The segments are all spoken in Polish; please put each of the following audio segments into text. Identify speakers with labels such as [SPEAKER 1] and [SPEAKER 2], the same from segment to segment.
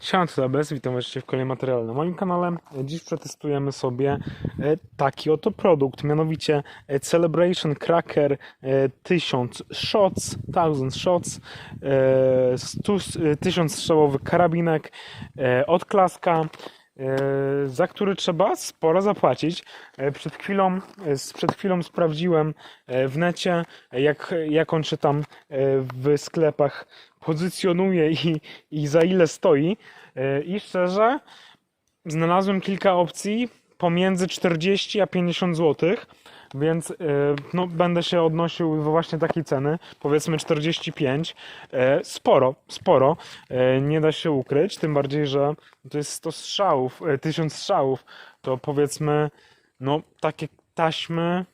[SPEAKER 1] Siema, to Bez, witam Was w kolejnym materiale na moim kanale. Dziś przetestujemy sobie e, taki oto produkt, mianowicie e, Celebration Cracker e, 1000 Shots, 1000 Shots, e, 100, e, 1000 strzałowy karabinek e, od Klaska, e, za który trzeba sporo zapłacić. E, Przed chwilą, e, przed chwilą sprawdziłem e, w necie, e, jak, jak on się tam e, w sklepach pozycjonuje i, i za ile stoi. E, I szczerze, znalazłem kilka opcji pomiędzy 40 a 50 zł, więc e, no, będę się odnosił do właśnie takiej ceny, powiedzmy 45. E, Sporo, sporo, e, nie da się ukryć, tym bardziej, że to jest 100 strzałów, e, 1000 strzałów, to powiedzmy, no takie taśmy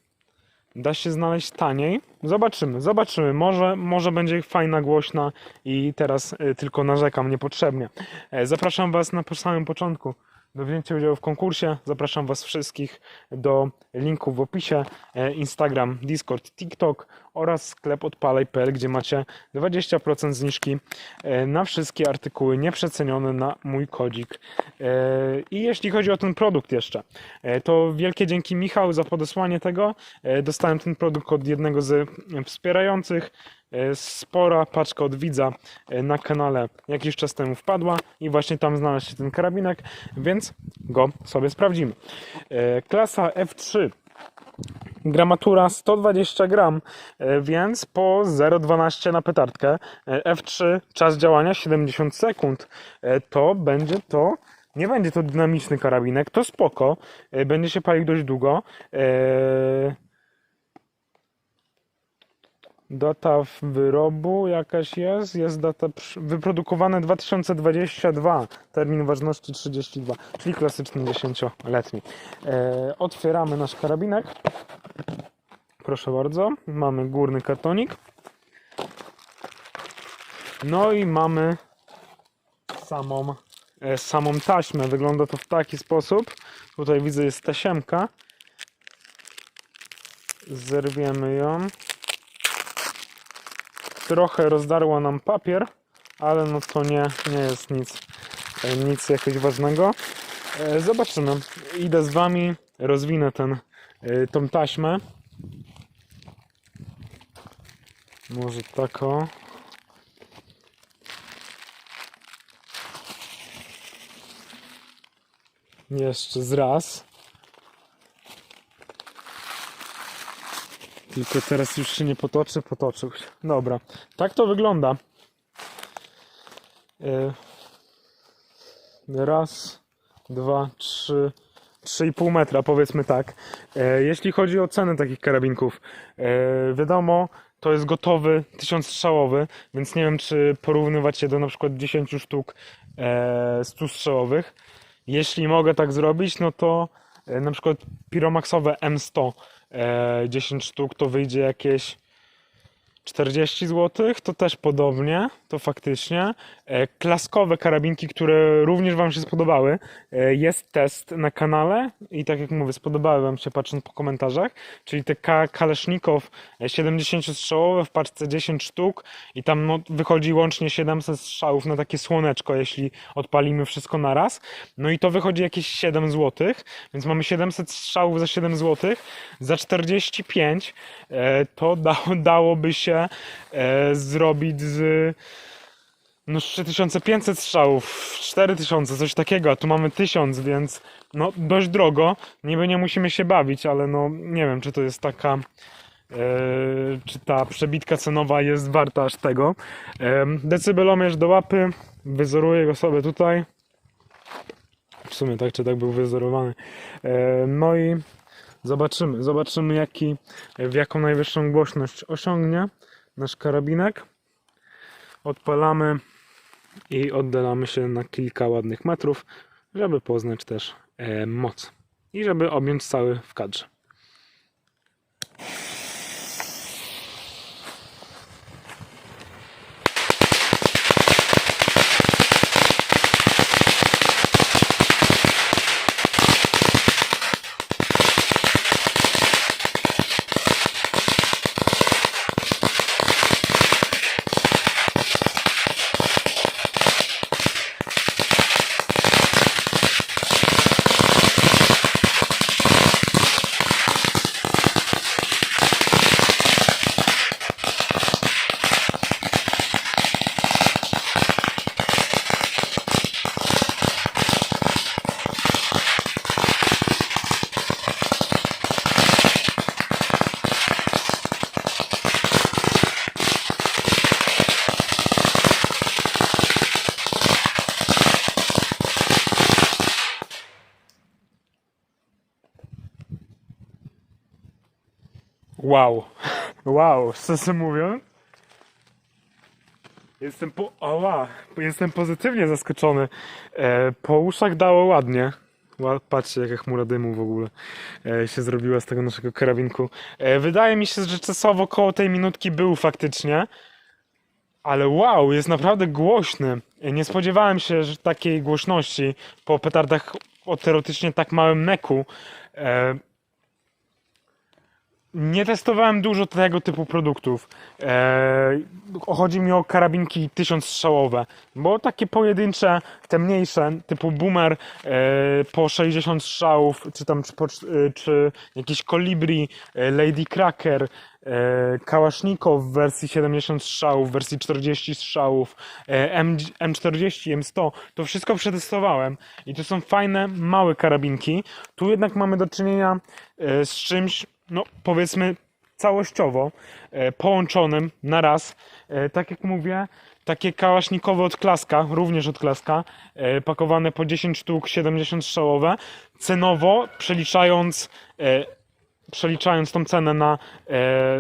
[SPEAKER 1] da się znaleźć taniej. Zobaczymy, zobaczymy. Może, może będzie fajna, głośna i teraz tylko narzekam niepotrzebnie. Zapraszam Was na samym początku do wzięcia udziału w konkursie. Zapraszam Was wszystkich do linków w opisie. E, Instagram, Discord, TikTok oraz sklep odpalaj.pl, gdzie macie 20% zniżki e, na wszystkie artykuły nieprzecenione na mój kodzik. E, I jeśli chodzi o ten produkt jeszcze, e, to wielkie dzięki Michał za podesłanie tego. Dostałem ten produkt od jednego z wspierających. Spora paczka od widza na kanale jakiś czas temu wpadła i właśnie tam znalazł się ten karabinek, więc go sobie sprawdzimy. Klasa F3 Gramatura 120 gram, e, więc po 0,12 na petardkę. E, F3 czas działania 70 sekund. E, To będzie to. Nie będzie to dynamiczny karabinek, to spoko. Będzie się palił dość długo. Data wyrobu jakaś jest. Jest data wyprodukowane 2022. Termin ważności 32, czyli klasyczny 10-letni. E, Otwieramy nasz karabinek. Proszę bardzo. Mamy górny kartonik. No i mamy samą, e, samą taśmę. Wygląda to w taki sposób. Tutaj widzę jest tasiemka. Zerwiemy ją. Trochę rozdarła nam papier, ale no to nie, nie jest nic, e, nic jakiegoś ważnego. E, Zobaczymy. Idę z wami, rozwinę ten, e, tą taśmę. Może tak o. Jeszcze z raz. Tylko teraz już się nie potoczy, potoczył się. Dobra, tak to wygląda. E, Raz, dwa, trzy, trzy i pół metra, powiedzmy tak. E, Jeśli chodzi o cenę takich karabinków, e, wiadomo, to jest gotowy tysiąc strzałowy, więc nie wiem, czy porównywać je do na przykład 10 sztuk e, 100 strzałowych. Jeśli mogę tak zrobić, no to na przykład Piromaxowe M100 e, 10 sztuk to wyjdzie jakieś 40 zł, to też podobnie, to faktycznie. E, Klaskowe karabinki, które również Wam się spodobały. E, Jest test na kanale i tak jak mówię, spodobały Wam się patrząc po komentarzach, czyli te Ka- Kalesznikow 70-strzałowe w paczce 10 sztuk i tam no, wychodzi łącznie 700 strzałów na takie słoneczko, jeśli odpalimy wszystko naraz. No i to wychodzi jakieś 7 zł, więc mamy 700 strzałów za 7 zł. Za 45 e, to da, dałoby się e, zrobić z no z 3500 strzałów, 4000, coś takiego, a tu mamy 1000, więc no dość drogo. Niby nie musimy się bawić, ale no nie wiem, czy to jest taka, e, czy ta przebitka cenowa jest warta aż tego. E, decybelomierz do łapy, wyzoruję go sobie tutaj. W sumie tak czy tak był wyzorowany. E, no i zobaczymy, zobaczymy jaki, w jaką najwyższą głośność osiągnie nasz karabinek. Odpalamy i oddalamy się na kilka ładnych metrów, żeby poznać też e, moc i żeby objąć cały w kadrze. Wow. Wow, szczerze mówiąc. Jestem po... Oła, jestem pozytywnie zaskoczony. E, po uszach dało ładnie. Ła- Patrzcie, jaka chmura dymu w ogóle e, się zrobiła z tego naszego karabinku. E, wydaje mi się, że czasowo koło tej minutki był faktycznie. Ale wow, jest naprawdę głośny. E, Nie spodziewałem się, że takiej głośności po petardach o teoretycznie tak małym neku. E, nie testowałem dużo tego typu produktów. Eee, chodzi mi o karabinki tysiącstrzałowe, bo takie pojedyncze, te mniejsze, typu Boomer e, po 60 strzałów, czy tam czy, e, czy jakiś Kolibri, e, Lady Cracker, e, Kałasznikow w wersji 70 strzałów, w wersji 40 strzałów, M, M40, M100, to wszystko przetestowałem i to są fajne, małe karabinki. Tu jednak mamy do czynienia z czymś, no powiedzmy całościowo e, połączonym na raz. E, tak jak mówię, takie kałasznikowe od klaska, również od klaska, e, pakowane po 10 sztuk 70 strzałowe. Cenowo przeliczając przeliczając tą cenę na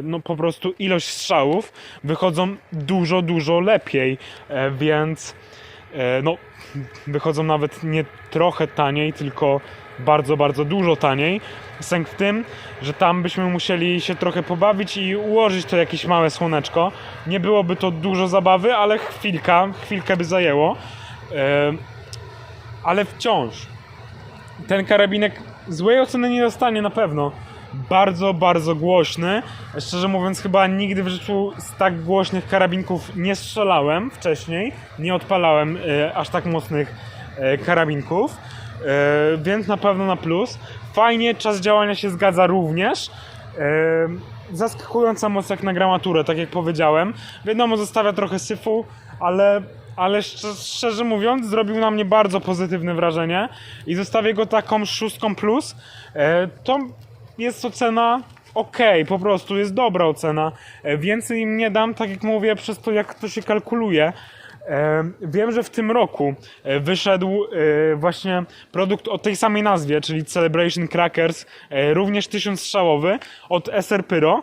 [SPEAKER 1] no po prostu ilość strzałów, wychodzą dużo, dużo lepiej, więc no wychodzą nawet nie trochę taniej, tylko bardzo, bardzo dużo taniej. Sęk w tym, że tam byśmy musieli się trochę pobawić i ułożyć to jakieś małe słoneczko. Nie byłoby to dużo zabawy, ale chwilka, chwilkę by zajęło. E, ale wciąż ten karabinek złej oceny nie dostanie na pewno. Bardzo, bardzo głośny. Szczerze mówiąc, chyba nigdy w życiu z tak głośnych karabinków nie strzelałem wcześniej. Nie odpalałem e, aż tak mocnych e, karabinków. E, więc na pewno na plus. Fajnie, czas działania się zgadza również. E, zaskakująca moc jak na gramaturę, tak jak powiedziałem. Wiadomo, zostawia trochę syfu, ale, ale szczerze, mówiąc, zrobił na mnie bardzo pozytywne wrażenie i zostawię go taką szóstką plus. E, to jest ocena ok, po prostu jest dobra ocena. E, więcej im nie dam, tak jak mówię, przez to jak to się kalkuluje. E, Wiem, że w tym roku e, wyszedł właśnie produkt o tej samej nazwie, czyli Celebration Crackers, również tysiącstrzałowy od SR Pyro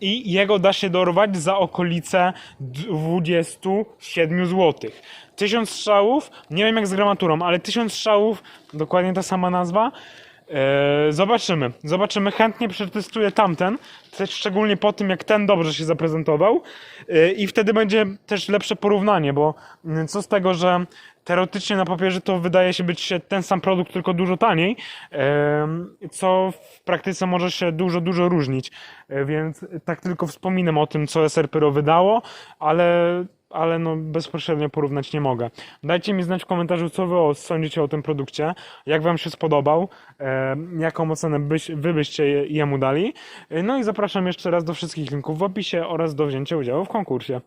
[SPEAKER 1] i jego da się dorwać za okolice 27 zł. Tysiąc strzałów, nie wiem jak z gramaturą, ale tysiąc strzałów, dokładnie ta sama nazwa. E, Zobaczymy. Zobaczymy. Chętnie przetestuję tamten, szczególnie po tym, jak ten dobrze się zaprezentował. E, I wtedy będzie też lepsze porównanie, bo mm, co z tego, że teoretycznie na papierze to wydaje się być ten sam produkt, tylko dużo taniej, co w praktyce może się dużo, dużo różnić. E, Więc tak tylko wspominam o tym, co SR Pyro wydało, ale ale no bezpośrednio porównać nie mogę. Dajcie mi znać w komentarzu, co wy sądzicie o tym produkcie, jak wam się spodobał, jaką ocenę byś, wy byście je- jemu dali. No i zapraszam jeszcze raz do wszystkich linków w opisie oraz do wzięcia udziału w konkursie.